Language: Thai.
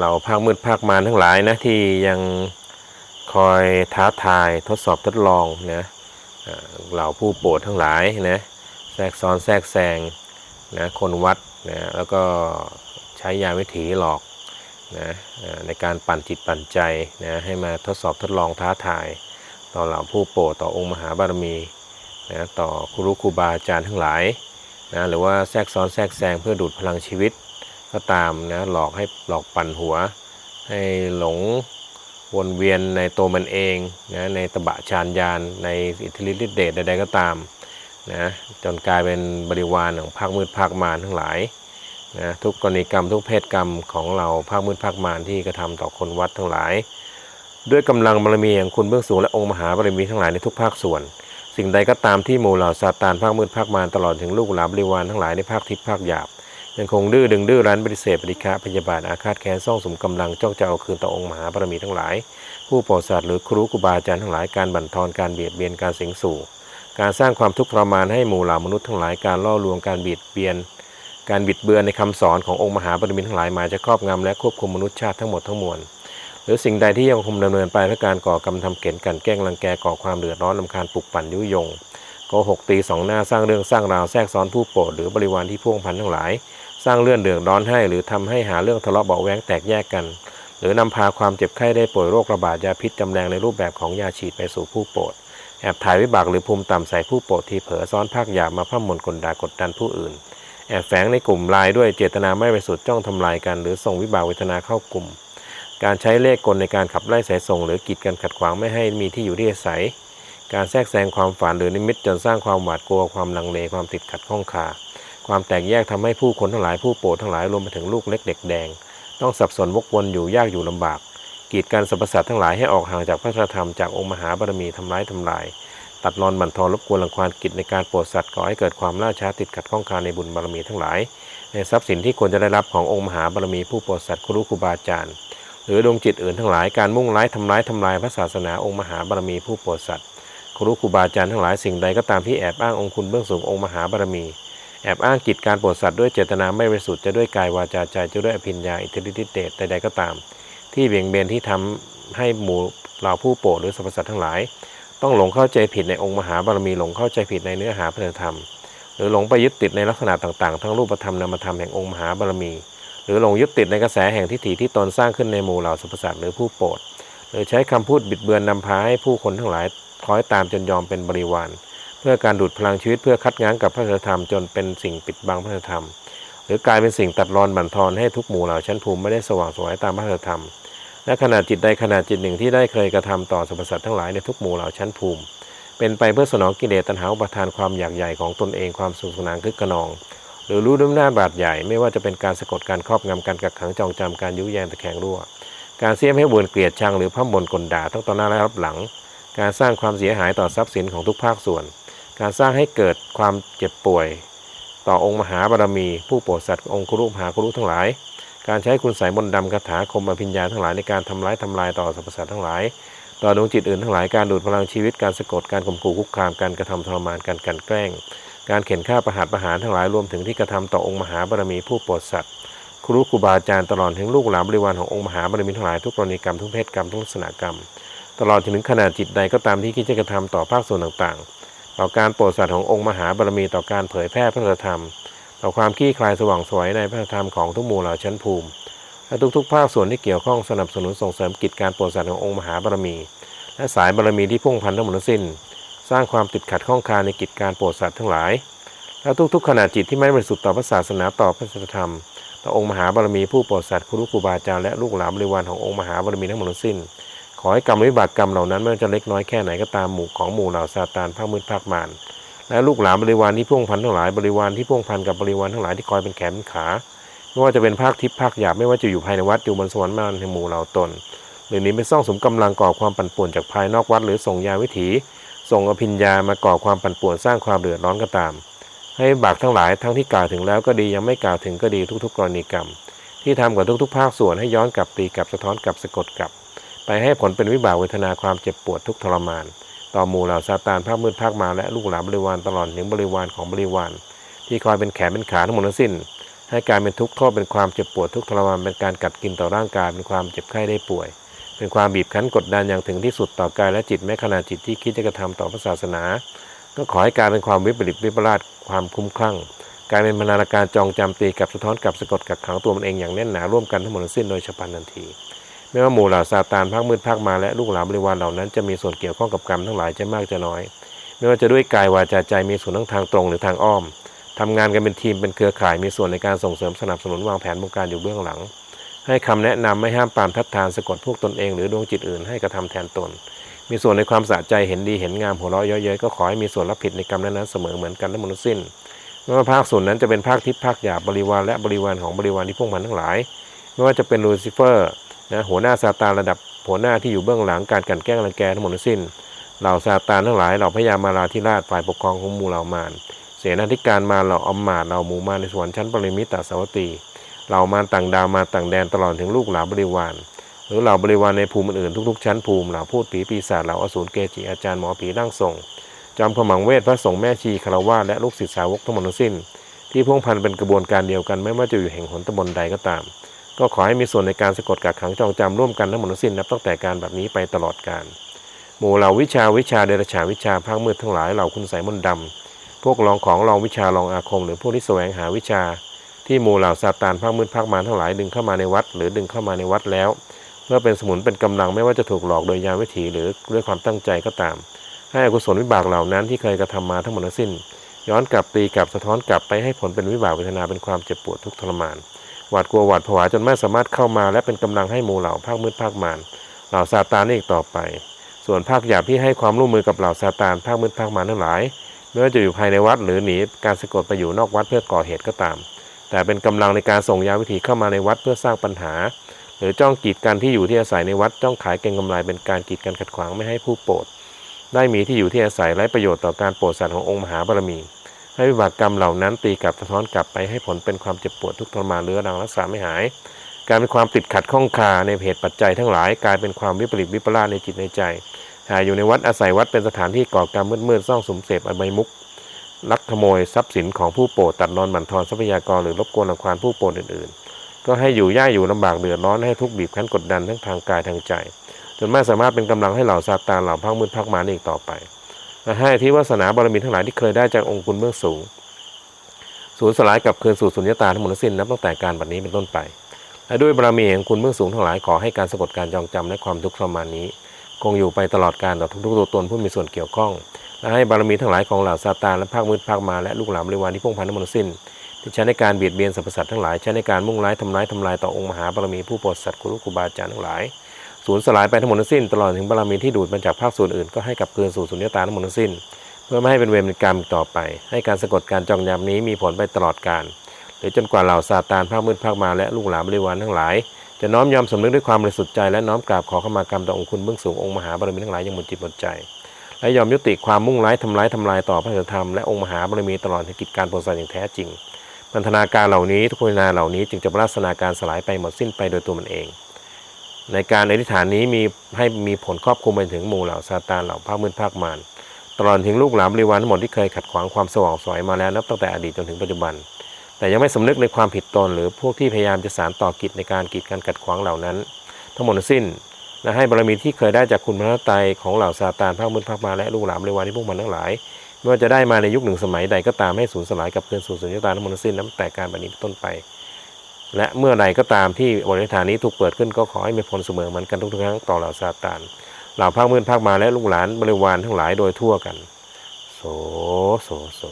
เราภาคมืดภาคมารทั้งหลายนะที่ยังคอยท้าทายทดสอบทดลองนะเอ่อเหล่าผู้โปรดทั้งหลายนะแทรกซ้อนแทรกแซงนะคนวัดนะแล้วก็ใช้ยาวิถีหลอกนะในการปั่นจิตปั่นใจนะให้มาทดสอบทดลองท้าทาย ต่อเหล่าผู้โปรดต่อองค์มหาบารมีนะต่อครูครูบาอาจารย์ทั้งหลายนะหรือว่าแทรกซ้อนแทรกแซงเพื่อดูดพลังชีวิต ก็ตามนะหลอกให้หลอกปั่นหัว ให้หลงวนเวียนในตัวมันเองนะในตบะฌานญาณในอิทธิฤทธิเดชใดๆก็ตามนะจนกลายเป็นบริวารของภาคมืดภาคมารทั้งหลายนะทุกกรณีกรรมทุกเพศกรรมของเราภาคมืดภาคมารที่กระทำต่อคนวัดทั้งหลาย ด้วยกำลังบารมีแห่งคุณเบื้องสูงและองค์มหาบารมีทั้งหลายในทุกภาคส่วน สิ่งใดก็ตามที่หมู่เหล่าซาตานภาคมืดภาคมารตลอดถึงลูกหลานบริวารทั้งหลายในภาคทิพย์ภาคหยาบ ยังคงดื้อดึงดื้อรั้นปฏิเสธปฏิฆะพยาบาทอาฆาตแค้นซ่องสมกำลังจ้องจะเอาคืนต่อองค์มหาบารมีทั้งหลาย ผู้ปรดสัตว์หรือครูครูบาอาจารย์ทั้งหลายการบั่นทอนการเบียดเบียนการสิงสู่ การสร้างความทุกข์ทรมานให้หมู่เหล่ามนุษย์ทั้งหลายการล่อลวงการเบียดเบียน การบิดเบือนในคำสอนขององค์มหาบารมีทั้งหลายมาจะครอบงำและควบคุมมนุษยชาติทั้งหมดทั้งมวลหรือสิ่งใดที่ยังคงดำเนินไปเพื่อการก่อกรรมทำเข็นกลันแกล้งรังแกก่อความเดือดร้อนลำคาญปลุกปั่นยุยง โกหกตีสองหน้าสร้างเรื่องสร้างราวแทรกซ้อนผู้โปรดหรือบริวารที่พ่วงพันทั้งหลาย สร้างเรื่องเดือดร้อนให้ หรือทำให้หาเรื่องทะเลาะเบาแว้งแตกแยกกัน หรือนำพาความเจ็บไข้ได้ป่วยโรคระบาดยาพิษจำแรงในรูปแบบของยาฉีดไปสู่ผู้โปรดแอบถ่ายวิบากหรือภูมิต่ำใส่ผู้โปรดที่เผลอซ้อนภาคหยาบมาพ่ำมนกลด่ากดดันผู้อื่น แอบแฝงในกลุ่มลายด้วยเจตนาไม่บริสุทธิ์จ้องทำลายกัน หรือส่งวิบากเวทนาเข้ากลุ่ม การใช้เลขกลในการขับไล่สายส่ง หรือกีดกันขัดขวางไม่ให้มีที่อยู่ที่อาศัย การแทรกแซงความฝันหรือนิมิตจนสร้างความหวาดกลัวความลังเลความติดขัดข้องคาความแตกแยกทำให้ผู้คนทั้งหลายผู้โปรดทั้งหลายรวมไปถึงลูกเล็กเด็กแดง ต้องสับสนวกวนอยู่ยากอยู่ลำบาก กีดกันสรรพสัตว์ทั้งหลายให้ออกห่างจากพระธรรมจากองค์มหาบารมีทำร้ายทำลาย ตัดรอนบั่นทอนรบกวนรังควานกิจในการโปรดสัตว์ก่อให้เกิดความล่าช้าติดขัดข้องคาในบุญบารมีทั้งหลาย ในทรัพย์สินที่ควรจะได้รับขององค์มหาบารมีผู้โปรดสัตว์ครูครูบาอาจารย์ หรือดวงจิตอื่นทั้งหลายการมุ่งร้ายทำร้ายทำลายพระศาสนาองค์มหาบารมีผู้โปรดสัตว ครูครูบาอาจารย์ทั้งหลายสิ่งใดก็ตามที่แอบอ้างองค์คุณเบื้องสูงองค์มหาบารมี แอบอ้างกิจการโปรดสัตว์ด้วยเจตนาไม่บริสุทธิ์จะด้วยกายวาจาใจจะด้วยอภิญญาอิทธิฤทธิเดชใดๆก็ตาม ที่เบี่ยงเบนที่ทำให้หมู่เราผู้โปรดหรือสรรพสัตว์ทั้งหลาย ต้องหลงเข้าใจผิดในองค์มหาบารมีหลงเข้าใจผิดในเนื้อหาพระธรรม หรือหลงไปยึดติดในลักษณะต่างๆ ทั้งรูปธรรมนามธรรมแห่งองค์มหาบารมี หรือหลงยึดติดในกระแสแห่งทิฏฐิที่ตนสร้างขึ้นในหมู่เหล่าสรรพสัตว์หรือผู้โปรด หรือใช้คำพูดบิดเบือนนำพาให้ผู้คนทั้งหลายคล้อยตามจนยอมเป็นบริวาร เพื่อการดูดพลังชีวิตเพื่อคัดง้างกับพระธรรมจนเป็นสิ่งปิดบังพระธรรม หรือกลายเป็นสิ่งตัดรอนบั่นทอนให้ทุกหมู่เหล่าชั้นภูมิไม่ได้สว่างสวยตามพระธรรมและขณะจิตใดขณะจิตหนึ่งที่ได้เคยกระทำต่อสรรพสัตว์ทั้งหลายในทุกหมู่เหล่าชั้นภูมิ เป็นไปเพื่อสนองกิเลสตัณหาอุปทานความอยากใหญ่ของตนเองความสุขสนานคึกขนอง หรือรู้ด้วยหน้าบาดใหญ่ไม่ว่าจะเป็นการสะกดการครอบงำการกักขังจองจำการยุแยงตะแคงรั่ว การเสียมให้บวนเกลียดชังหรือพร่ำบนกลด่าทั้งต่อหน้าและรับหลัง การสร้างความเสียหายต่อทรัพย์สินของทุกภาคส่วน การสร้างให้เกิดความเจ็บป่วย ต่อองค์มหาบารมี ผู้โปรดสัตว์องค์ครุมหาครุทั้งหลาย การใช้คุณสายมนต์ดำคาถาคมอภิญญาทั้งหลายในการทำร้ายทำลายต่อสรรพสัตว์ทั้งหลาย ต่อดวงจิตอื่นทั้งหลายการดูดพลังชีวิตการสะกดการข่มขู่คุกคามการกระทำทรมานการกันแกล้ง การเข็นฆ่าประหารประหารทั้งหลายรวมถึงที่กระทำต่อองค์มหาบารมีผู้โปรดสัตว์ ครูครูบาอาจารย์ตลอดถึงลูกหลานบริวารขององค์มหาบารมีทั้งหลายทุกกรณีกรรมทุกเพศกรรมทุกลักษณะกรรม ตลอดถึงขนาดจิตใดก็ตามที่คิดจะกระทำต่อภาคส่วนต่างๆ ต่อการโปรดสัตว์ขององค์มหาบารมีต่อการเผยแพร่พระธรรม ต่อความขี้คลายสว่างสวยในพระธรรมของทุกหมู่เหล่าชั้นภูมิและทุกๆ ภาคส่วนที่เกี่ยวข้องสนับสนุนส่งเสริมกิจการโปรดสัตว์ขององค์มหาบารมี และสายบารมีที่พุ่งพันทั้งหมดสิ้น สร้างความติดขัดข้องคาในกิจการโปรดสัตว์ทั้งหลาย และทุกๆขณะจิตที่ไม่บริสุทธิ์ต่อพระศาสนาต่อพระธรรม ต่อองค์มหาบารมีผู้โปรดสัตว์ครูครูบาอาจารย์และลูกหลานบริวารขององค์มหาบารมีทั้งหมดทั้งสิ้น ขอให้กรรมวิบากกรรมเหล่านั้นไม่ว่าจะเล็กน้อยแค่ไหนก็ตามหมู่ของหมู่เหล่าซาตานภาคมืดภาคมารและลูกหลานบริวารที่พ่วงพันทั้งหลายบริวารที่พ่วงพันกับบริวารทั้งหลายที่คอยเป็นแขนเป็นขาไม่ว่าจะเป็นภาคทิพย์ภาคหยาบไม่ว่าจะอยู่ภายในวัดอยู่บนสวรรค์มานในหมู่เหล่าตนหรือหนี้เป็นซ่องสมกำลังก่อความปั่นป่วนจากภายนอกวัด หรือส่งยาวิถี ส่งอภิญญามาก่อความปั่นป่วนสร้างความเดือดร้อนก็ตาม ให้บากทั้งหลายทั้งที่กล่าวถึงแล้วก็ดียังไม่กล่าวถึงก็ดีทุก ๆ กรณีกรรม ที่ทำกับทุก ๆ ภาคส่วนให้ย้อนกลับตีกลับสะท้อนกลับสะกดกลับ ไปให้ผลเป็นวิบากเวทนาความเจ็บปวดทุกทรมาน ต่อหมู่เหล่าซาตานภาคมืดภาคมาและลูกหลานบริวารตลอดถึงบริวารของบริวาร ที่คอยเป็นแขนเป็นขาทั้งหมดทั้งสิ้น ให้การเป็นทุกข์โทษเป็นความเจ็บปวดทุกทรมานเป็นการกัดกินต่อร่างกายเป็นความเจ็บไข้ได้ป่วย เป็นความบีบคั้นกดดันอย่างถึงที่สุดต่อกายและจิตแม้ขณะจิตที่คิดจะกระทำต่อพระศาสนา ก็ขอให้การเป็นความวิปริตวิปลาสความคุ้มคลั่งกลายเป็นพนานาการจองจำตีกับสะท้อนกับสะกดกักขังตัวมันเองอย่างแน่นหนาร่วมกันทั้งหมดสิ้นโดยฉับพลันทันทีไม่ว่าหมู่เหล่าซาตานภาคมืดภาคมาและลูกหลานบริวารเหล่านั้นจะมีส่วนเกี่ยวข้องกับกรรมทั้งหลายจะมากจะน้อย ไม่ว่าจะด้วยกายวาจาใจมีส่วนทั้งทางตรงหรือทางอ้อมทำงานกันเป็นทีมเป็นเครือข่ายมีส่วนในการส่งเสริมสนับสนุนวางแผนบงการอยู่เบื้องหลัง ให้คำแนะนำไม่ห้ามปามทัดทานสะกดพวกตนเองหรือดวงจิตอื่นให้กระทำแทนตน มีส่วนในความสะใจเห็นดีเห็นงามหัวเราะเย้ยๆก็ขอให้มีส่วนรับผิดในกรรมนั้นๆเสมอเหมือนกันทั้งหมดทั้งสิ้นไม่ว่าภาคส่วนนั้นจะเป็นภาคทิพย์ภาคหยาบบริวารและบริวารของบริวารที่พวกมันทั้งหลาย ไม่ว่าจะเป็นลูซิเฟอร์นะหัวหน้าซาตานระดับหัวหน้าที่อยู่เบื้องหลังการกันแกล้งรังแกทั้งหมดทั้งสิ้นเหล่าซาตานทั้งหลายเหล่าพญามาราธิราชฝ่ายปกครองของมูเหล่ามารเสนาธิการมาเหล่าอมมาเหล่าหมู่มารในสวรรค์ชั้นปริมิตาสวัตตีเหล่ามารต่างดาวมาต่างแดนตลอดถึงลูกหลานบริวาร หรือเหล่าบริวารในภูมิอื่นทุกๆ ชั้นภูมิเหล่าพูดผีปีศาจเหล่าอสูรเกจิอาจารย์หมอผีร่างทรงจอมขมังเวทพระสงฆ์แม่ชีคารวะและลูกศิษย์สาวกทั้งหมดทั้งสิ้น ที่พ่วงพันเป็นกระบวนการเดียวกันไม่ว่าจะอยู่แห่งหนตำบลใดก็ตาม ก็ขอให้มีส่วนในการสะกดกักขังจองจำร่วมกันทั้งหมดทั้งสิ้นนับตั้งแต่การแบบนี้ไปตลอดกาลหมู่เหล่าวิชาวิชาเดรัจฉาวิชาภาคมืดทั้งหลายเหล่าคุณใสยมนต์ดำพวกลองของลองวิชาลองอาคม หรือพวกที่แสวงหาวิชา ที่หมู่เหล่าซาตานภาคมืดภาคมารทั้งหลายดึงเข้ามาในวัด หรือดึงเข้ามาในวัดแล้ว อเป็นสมุนเป็นกำลังไม่ว่าจะถูกหลอกโดยยาวิถีหรือด้วยความตั้งใจก็ตาม ให้อกุศลวิบากเหล่านั้นที่เคยกระทำมาทั้งหมดทั้งสิ้น ย้อนกลับตีกลับสะท้อนกลับไปให้ผลเป็นวิบากเวทนาเป็นความเจ็บปวดทุกทรมานหวาดกลัวหวาดผวาจนไม่สามารถเข้ามาและเป็นกำลังให้หมู่เหล่าภาคมืดภาคมารเหล่าซาตานนี่อีกต่อไป ส่วนภาคหยาบที่ให้ความร่วมมือกับเหล่าซาตานภาคมืดภาคมารทั้งหลาย ไม่ว่าจะอยู่ภายในวัดหรือหนีการสะกดไปอยู่นอกวัดเพื่อก่อเหตุก็ตาม แต่เป็นกำลังในการส่งยาวิถีเข้ามาในวัดเพื่อสร้างปัญหา หรือจ้องกีดกันที่อยู่ที่อาศัยในวัดจ้องขายเก็งกำไรเป็นการกีดกันขัดขวางไม่ให้ผู้โปรดได้มีที่อยู่ที่อาศัยไร้ประโยชน์ต่อการโปรดสัตว์ขององค์มหาบารมี ให้วิบากกรรมเหล่านั้นตีกลับสะท้อนกลับไปให้ผลเป็นความเจ็บปวดทุกข์ทรมานเรื้อรังรักษาไม่หาย การเป็นความติดขัดข้องคาในเหตุปัจจัยทั้งหลายกลายเป็นความวิปริตวิปลาสในจิตในใจหาอยู่ในวัดอาศัยวัดเป็นสถานที่ก่อกรรมมืดๆซ่องสมเสพอบายมุกลักขโมยทรัพย์สินของผู้โปรดตัดรอนบั่นทอนทรัพยากรหรือรบกวนรังควานผู้โปรดอื่นๆ ก็ให้อยู่ย่าอยู่ลำบากเดือดร้อนให้ทุกบีบคั้นกดดันทั้งทางกายทางใจ จนไม่สามารถเป็นกำลังให้เหล่าซาตานเหล่าพักมืดพักมารอีกต่อไปและให้ที่วาสนาบารมีทั้งหลายที่เคยได้จากองค์คุณเบื้องสูง สูญสลายกับคืนสู่สุญญตาทั้งหมดสิ้นนับตั้งแต่การบัดนี้เป็นต้นไป และด้วยบารมีแห่งคุณเบื้องสูงทั้งหลายขอให้การสะกดการจองจำและความทุกข์ทรมานนี้ คงอยู่ไปตลอดการต่อทุกๆตัวตนผู้มีส่วนเกี่ยวข้องและให้บารมีทั้งหลายของเหล่าซาตานและภาคมืดภาคมาและลูกหลานบริวารที่พงพันทั้งหมดสิ้น ที่ใช้ในการเบียดเบียนสรรพสัตว์ทั้งหลายใช้ในการมุ่งร้ายทำร้ายทำลายต่อองค์มหาบารมีผู้โปรดสัตว์ครูครูบาอาจารย์ทั้งหลายสูญสลายไปทั้งหมดทั้งสิ้น ตลอดถึงบารมีที่ดูดมาจากภาคส่วนอื่นก็ให้กลับคืนสู่สุญญตาทั้งหมดทั้งสิ้น เพื่อไม่ให้เป็นเวรเป็นกรรมต่อไป ให้การสะกดการจองยำนี้มีผลไปตลอดกาลหรือจนกว่าเหล่าซาตานภาคมืดภาคมาและลูกหลานบริวารทั้งหลาย จะน้อมยอมสำนึกด้วยความบริสุทธิ์ใจและน้อมกราบขอขมากรรมต่อองค์คุณเบื้องสูงองค์มหาบารมีทั้งหลายอย่างหมดจิตหมดใจและยอมยุติความมุ่งร้ายทำร้ายทำลายต่อพระธรรมและองค์มหาบารมีตลอดถึงกิจการโปรดสัตว์อย่างแท้จริง พันธนาการเหล่านี้ทุกพันธนาเหล่านี้จึงจะปราศนาการสลายไปหมดสิ้นไปโดยตัวมันเอง ในการอธิษฐานนี้มีให้มีผลครอบคลุมไปถึงหมู่เหล่าซาตานเหล่าภาคมืดภาคมารตลอดถึงลูกหลานบริวารทั้งหมดที่เคยขัดขวางความสว่างสวยมาแล้วนับตั้งแต่อดีตจนถึงปัจจุบัน แต่ยังไม่สำนึกในความผิดตนหรือพวกที่พยายามจะสารต่อกิจในการกีดกันขัดขวางเหล่านั้น ทั้งหมดสิ้นและให้บารมีที่เคยได้จากคุณพระไตรของเหล่าซาตานภาคมืดภาคมาและลูกหลานบริวารที่พวกมันทั้งหลาย ไม่ว่าจะได้มาในยุคหนึ่งสมัยใดก็ตามให้สูญสลายกับเกินสู่สุญญตาทั้งหมดสิ้นนับแต่การบัดนี้ต้นไป และเมื่อใดก็ตามที่บริฐานนี้ถูกเปิดขึ้นก็ขอให้มีผลเสมอเหมือนกันทุกๆครั้งต่อเหล่าซาตานเหล่าภาคมืดภาคมาและลูกหลานบริวารทั้งหลายโดยทั่วกัน โสโสโส